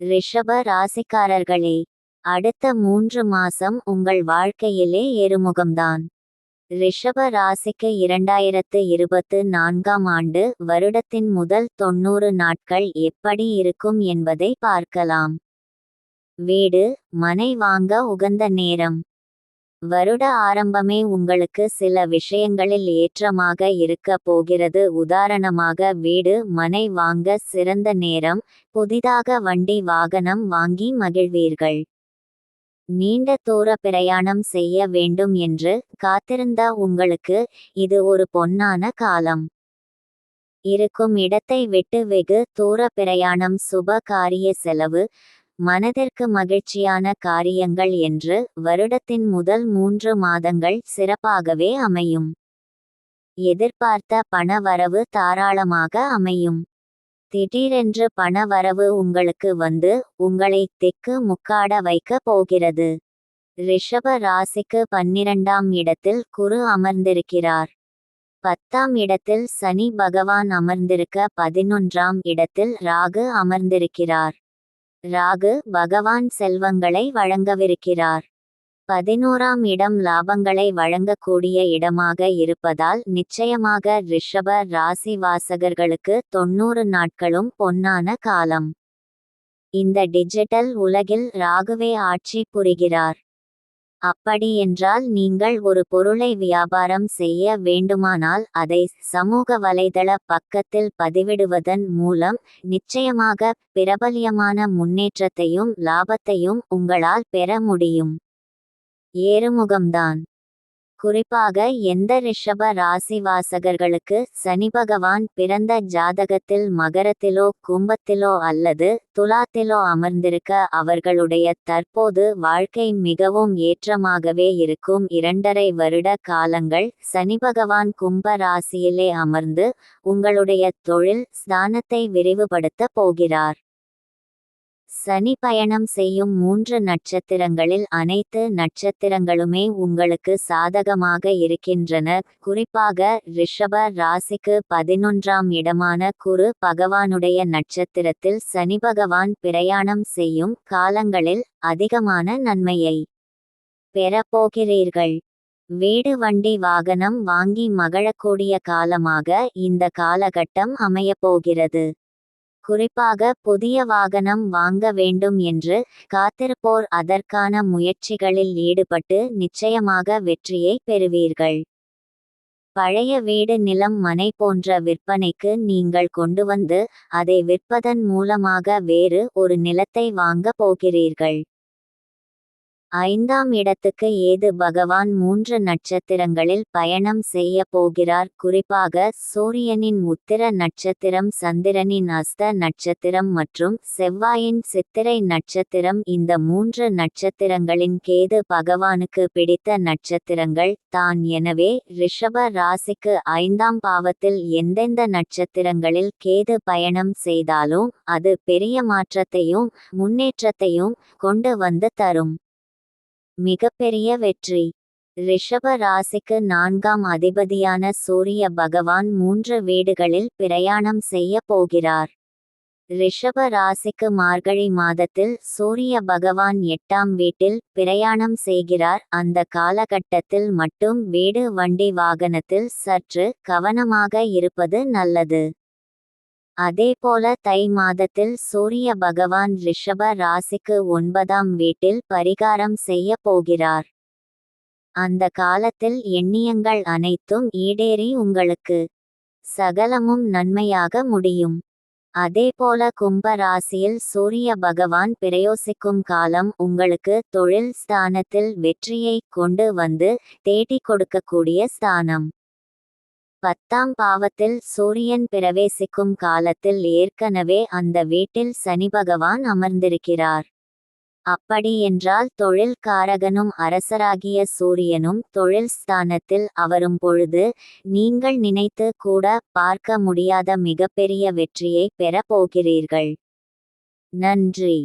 ரிஷப ராசிக்காரர்களே அடுத்த மூன்று மாசம் உங்கள் வாழ்க்கையிலே ஏறுமுகம்தான். ரிஷப ராசிக்கு இரண்டாயிரத்து இருபத்து நான்காம் ஆண்டு வருடத்தின் முதல் தொண்ணூறு நாட்கள் எப்படி இருக்கும் என்பதை பார்க்கலாம். வீடு மனை வாங்க உகந்த நேரம். வருட ஆரம்பமே உங்களுக்கு சில விஷயங்களில் ஏற்றமாக இருக்க போகிறது. உதாரணமாக வீடு மனை வாங்க சிறந்த நேரம் புதிதாக வண்டி வாகனம் வாங்கி மகிழ்வீர்கள். நீண்ட தூர பிரயாணம் செய்ய வேண்டும் என்று காத்திருந்த உங்களுக்கு இது ஒரு பொன்னான காலம். இருக்கும் இடத்தை விட்டு வெகு தூர பிரயாணம் சுப காரிய செலவு மனதிற்கு மகிழ்ச்சியான காரியங்கள் என்று வருடத்தின் முதல் மூன்று மாதங்கள் சிறப்பாகவே அமையும். எதிர்பார்த்த பண வரவு தாராளமாக அமையும். திடீரென்று பண வரவு உங்களுக்கு வந்து உங்களை திக்கு முக்காட வைக்க போகிறது. ரிஷப ராசிக்கு பன்னிரண்டாம் இடத்தில் குரு அமர்ந்திருக்கிறார். பத்தாம் இடத்தில் சனி பகவான் அமர்ந்திருக்க பதினொன்றாம் இடத்தில் ராகு அமர்ந்திருக்கிறார். ராகு பகவான் செல்வங்களை வழங்கவிருக்கிறார். பதினோராம் இடம் லாபங்களை வழங்கக்கூடிய இடமாக இருப்பதால் நிச்சயமாக ரிஷப ராசி வாசகர்களுக்கு தொண்ணூறு நாட்களும் பொன்னான காலம். இந்த டிஜிட்டல் உலகில் ராகுவே ஆட்சி புரிகிறார். அப்படியென்றால் நீங்கள் ஒரு பொருளை வியாபாரம் செய்ய வேண்டுமானால் அதை சமூக வலைதள பக்கத்தில் பதிவிடுவதன் மூலம் நிச்சயமாக பிரபல்யமான முன்னேற்றத்தையும் லாபத்தையும் உங்களால் பெற முடியும். ஏறுமுகம்தான். குறிப்பாக எந்த ரிஷப ராசி வாசகர்களுக்கு சனி பகவான் பிறந்த ஜாதகத்தில் மகரத்திலோ கும்பத்திலோ அல்லது துலாத்திலோ அமர்ந்திருக்க அவர்களுடைய தற்போது வாழ்க்கை மிகவும் ஏற்றமாகவே இருக்கும். இரண்டரை வருட காலங்கள் சனி பகவான் கும்ப ராசியிலே அமர்ந்து உங்களுடைய தொழில் ஸ்தானத்தை விரிவுபடுத்த போகிறார். சனி பயணம் செய்யும் மூன்று நட்சத்திரங்களில் அனைத்து நட்சத்திரங்களுமே உங்களுக்கு சாதகமாக இருக்கின்றன. குறிப்பாக ரிஷப ராசிக்கு பதினொன்றாம் இடமான குரு பகவானுடைய நட்சத்திரத்தில் சனி பகவான் பிரயாணம் செய்யும் காலங்களில் அதிகமான நன்மையை பெறப்போகிறீர்கள். வீடு வண்டி வாகனம் வாங்கி மகிழக்கூடிய காலமாக இந்த காலகட்டம் அமையப்போகிறது. குறிப்பாக புதிய வாகனம் வாங்க வேண்டும் என்று காத்திருப்போர் அதற்கான முயற்சிகளில் ஈடுபட்டு நிச்சயமாக வெற்றியை பெறுவீர்கள். பழைய வீடு நிலம் மனை போன்ற விற்பனைக்கு நீங்கள் கொண்டு வந்து அதை விற்பதன் மூலமாக வேறு ஒரு நிலத்தை வாங்க போகிறீர்கள். ஐந்தாம் இடத்துக்கு ஏது பகவான் மூன்று நட்சத்திரங்களில் பயணம் செய்ய போகிறார்? குறிப்பாக சூரியனின் உத்திர நட்சத்திரம் சந்திரனின் அஸ்த நட்சத்திரம் மற்றும் செவ்வாயின் சித்திரை நட்சத்திரம். இந்த மூன்று நட்சத்திரங்களின் கேது பகவானுக்கு பிடித்த நட்சத்திரங்கள் தான். எனவே ரிஷப ராசிக்கு ஐந்தாம் பாவத்தில் எந்தெந்த நட்சத்திரங்களில் கேது பயணம் செய்தாலும் அது பெரிய மாற்றத்தையும் முன்னேற்றத்தையும் கொண்டு வந்து தரும். மிகப்பெரிய வெற்றி. ரிஷப ராசிக்கு நான்காம் அதிபதியான சூரிய பகவான் மூன்று வீடுகளில் பிரயாணம் செய்ய போகிறார். ரிஷப ராசிக்கு மார்கழி மாதத்தில் சூரிய பகவான் எட்டாம் வீட்டில் பிரயாணம் செய்கிறார். அந்த காலகட்டத்தில் மட்டும் வீடு வண்டி வாகனத்தில் சற்று கவனமாக இருப்பது நல்லது. அதேபோல தை மாதத்தில் சூரிய பகவான் ரிஷப ராசிக்கு ஒன்பதாம் வீட்டில் பரிகாரம் செய்ய போகிறார். அந்த காலத்தில் எண்ணியங்கள் அனைத்தும் ஈடேறி உங்களுக்கு சகலமும் நன்மையாக முடியும். அதேபோல கும்ப ராசியில் சூரிய பகவான் பிரயோசிக்கும் காலம் உங்களுக்கு தொழில் ஸ்தானத்தில் வெற்றியை கொண்டு வந்து தேடி கொடுக்கக்கூடிய ஸ்தானம். பத்தாம் பாவத்தில் சூரியன் பிரவேசிக்கும் காலத்தில் ஏற்கனவே அந்த வீட்டில் சனி பகவான் அமர்ந்திருக்கிறார். அப்படி என்றால் அரசராகிய சூரியனும் தொழில் ஸ்தானத்தில் அவரும் பொழுது நீங்கள் நினைத்து கூட பார்க்க முடியாத மிகப்பெரிய வெற்றியை பெறப் போகிறீர்கள். நன்றி.